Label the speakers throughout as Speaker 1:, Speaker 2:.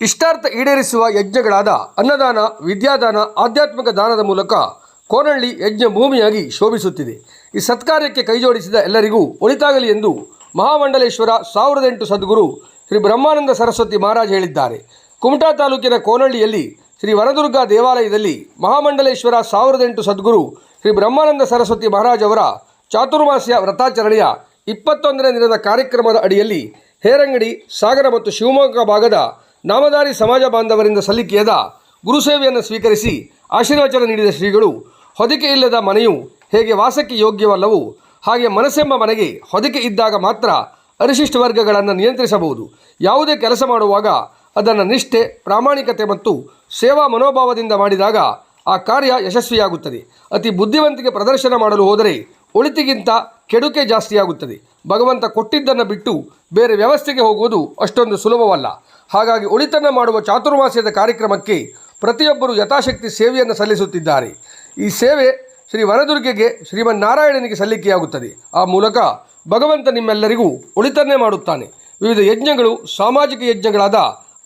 Speaker 1: ಇಷ್ಟಾರ್ಥ ಈಡೇರಿಸುವ ಯಜ್ಞಗಳಾದ ಅನ್ನದಾನ, ವಿದ್ಯಾದಾನ, ಆಧ್ಯಾತ್ಮಿಕ ದಾನದ ಮೂಲಕ ಕೋನಹಳ್ಳಿ ಯಜ್ಞ ಭೂಮಿಯಾಗಿ ಶೋಭಿಸುತ್ತಿದೆ. ಈ ಸತ್ಕಾರ್ಯಕ್ಕೆ ಕೈಜೋಡಿಸಿದ ಎಲ್ಲರಿಗೂ ಒಳಿತಾಗಲಿ ಎಂದು ಮಹಾಮಂಡಲೇಶ್ವರ ಸಾವಿರದ ಎಂಟು ಸದ್ಗುರು ಶ್ರೀ ಬ್ರಹ್ಮಾನಂದ ಸರಸ್ವತಿ ಮಹಾರಾಜ್ ಹೇಳಿದ್ದಾರೆ. ಕುಮಟಾ ತಾಲೂಕಿನ ಕೋನಹಳ್ಳಿಯಲ್ಲಿ ಶ್ರೀ ವನದುರ್ಗ ದೇವಾಲಯದಲ್ಲಿ ಮಹಾಮಂಡಲೇಶ್ವರ ಸಾವಿರದ ಎಂಟು ಸದ್ಗುರು ಶ್ರೀ ಬ್ರಹ್ಮಾನಂದ ಸರಸ್ವತಿ ಮಹಾರಾಜ್ ಅವರ ಚಾತುರ್ಮಾಸ್ಯ ವ್ರತಾಚರಣೆಯ ಇಪ್ಪತ್ತೊಂದನೇ ದಿನದ ಕಾರ್ಯಕ್ರಮದ ಅಡಿಯಲ್ಲಿ ಹೇರಂಗಡಿ, ಸಾಗರ ಮತ್ತು ಶಿವಮೊಗ್ಗ ಭಾಗದ ನಾಮಧಾರಿ ಸಮಾಜ ಬಾಂಧವರಿಂದ ಸಲ್ಲಿಕೆಯಾದ ಗುರುಸೇವೆಯನ್ನು ಸ್ವೀಕರಿಸಿ ಆಶೀರ್ವಚನ ನೀಡಿದ ಶ್ರೀಗಳು, ಹೊದಿಕೆ ಇಲ್ಲದ ಮನೆಯು ಹೇಗೆ ವಾಸಕ್ಕೆ ಯೋಗ್ಯವಲ್ಲವೋ ಹಾಗೆ ಮನಸ್ಸೆಂಬ ಮನೆಗೆ ಹೊದಿಕೆ ಇದ್ದಾಗ ಮಾತ್ರ ಅರಿಶಿಷ್ಟ ವರ್ಗಗಳನ್ನು ನಿಯಂತ್ರಿಸಬಹುದು. ಯಾವುದೇ ಕೆಲಸ ಮಾಡುವಾಗ ಅದನ್ನು ನಿಷ್ಠೆ, ಪ್ರಾಮಾಣಿಕತೆ ಮತ್ತು ಸೇವಾ ಮನೋಭಾವದಿಂದ ಮಾಡಿದಾಗ ಆ ಕಾರ್ಯ ಯಶಸ್ವಿಯಾಗುತ್ತದೆ. ಅತಿ ಬುದ್ಧಿವಂತಿಕೆ ಪ್ರದರ್ಶನ ಮಾಡಲು ಹೋದರೆ ಒಳಿತಿಗಿಂತ ಕೆಡುಕೆ ಜಾಸ್ತಿಯಾಗುತ್ತದೆ. ಭಗವಂತ ಕೊಟ್ಟಿದ್ದನ್ನು ಬಿಟ್ಟು ಬೇರೆ ವ್ಯವಸ್ಥೆಗೆ ಹೋಗುವುದು ಅಷ್ಟೊಂದು ಸುಲಭವಲ್ಲ. ಹಾಗಾಗಿ ಉಳಿತನ್ನ ಮಾಡುವ ಚಾತುರ್ಮಾಸ್ಯದ ಕಾರ್ಯಕ್ರಮಕ್ಕೆ ಪ್ರತಿಯೊಬ್ಬರು ಯಥಾಶಕ್ತಿ ಸೇವೆಯನ್ನು ಸಲ್ಲಿಸುತ್ತಿದ್ದಾರೆ. ಈ ಸೇವೆ ಶ್ರೀ ವನದುರ್ಗೆಗೆ ಶ್ರೀಮನ್ನಾರಾಯಣನಿಗೆ ಸಲ್ಲಿಕೆಯಾಗುತ್ತದೆ. ಆ ಮೂಲಕ ಭಗವಂತ ನಿಮ್ಮೆಲ್ಲರಿಗೂ ಉಳಿತನ್ನೇ ಮಾಡುತ್ತಾನೆ. ವಿವಿಧ ಯಜ್ಞಗಳು, ಸಾಮಾಜಿಕ ಯಜ್ಞಗಳಾದ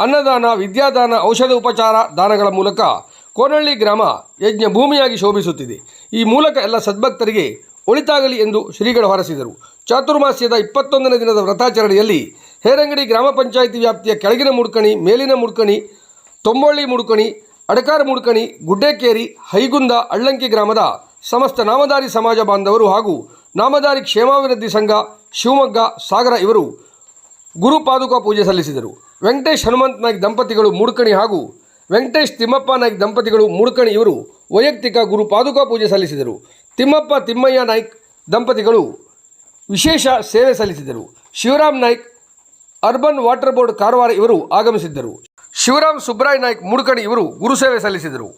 Speaker 1: ಅನ್ನದಾನ, ವಿದ್ಯಾದಾನ, ಔಷಧ ಉಪಚಾರ, ದಾನಗಳ ಮೂಲಕ ಕೋನಹಳ್ಳಿ ಗ್ರಾಮ ಯಜ್ಞ ಭೂಮಿಯಾಗಿ ಶೋಭಿಸುತ್ತಿದೆ. ಈ ಮೂಲಕ ಎಲ್ಲ ಸದ್ಭಕ್ತರಿಗೆ ಒಳಿತಾಗಲಿ ಎಂದು ಶ್ರೀಗಳು ಹೊರಸಿದರು. ಚಾತುರ್ಮಾಸ್ಯದ ಇಪ್ಪತ್ತೊಂದನೇ ದಿನದ ವ್ರತಾಚರಣೆಯಲ್ಲಿ ಹೇರಂಗಡಿ ಗ್ರಾಮ ಪಂಚಾಯಿತಿ ವ್ಯಾಪ್ತಿಯ ಕೆಳಗಿನ ಮುಡ್ಕಣಿ, ಮೇಲಿನ ಮುಡ್ಕಣಿ, ತೊಂಬೊಳ್ಳಿ ಮುಡ್ಕಣಿ, ಅಡಕಾರ ಮುಡ್ಕಣಿ, ಗುಡ್ಡೇಕೇರಿ, ಹೈಗುಂದ, ಅಳ್ಳಂಕಿ ಗ್ರಾಮದ ಸಮಸ್ತ ನಾಮಧಾರಿ ಸಮಾಜ ಬಾಂಧವರು ಹಾಗೂ ನಾಮಧಾರಿ ಕ್ಷೇಮಾಭಿವೃದ್ಧಿ ಸಂಘ, ಶಿವಮೊಗ್ಗ, ಸಾಗರ ಇವರು ಗುರು ಪಾದುಕಾ ಪೂಜೆ ಸಲ್ಲಿಸಿದರು. ವೆಂಕಟೇಶ್ ಹನುಮಂತ್ ನಾಯ್ಕ್ ದಂಪತಿಗಳು ಮುಡ್ಕಣಿ ಹಾಗೂ ವೆಂಕಟೇಶ್ ತಿಮ್ಮಪ್ಪ ನಾಯ್ಕ್ ದಂಪತಿಗಳು ಮುಡ್ಕಣಿ ಇವರು ವೈಯಕ್ತಿಕ ಗುರು ಪಾದುಕಾ ಪೂಜೆ ಸಲ್ಲಿಸಿದರು. ತಿಮ್ಮಪ್ಪ ತಿಮ್ಮಯ್ಯ ನಾಯ್ಕ್ ದಂಪತಿಗಳು ವಿಶೇಷ ಸೇವೆ ಸಲ್ಲಿಸಿದರು. Shivaram Naik, urban water board Karwar ಇವರು ಆಗಮಿಸಿದ್ದರು. ಶಿವರಾಮ್ ಸುಬ್ರಾಯ್ ನಾಯ್ಕ್ ಮುಡ್ಕಣಿ ಇವರು ಗುರುಸೇವೆ ಸಲ್ಲಿಸಿದರು.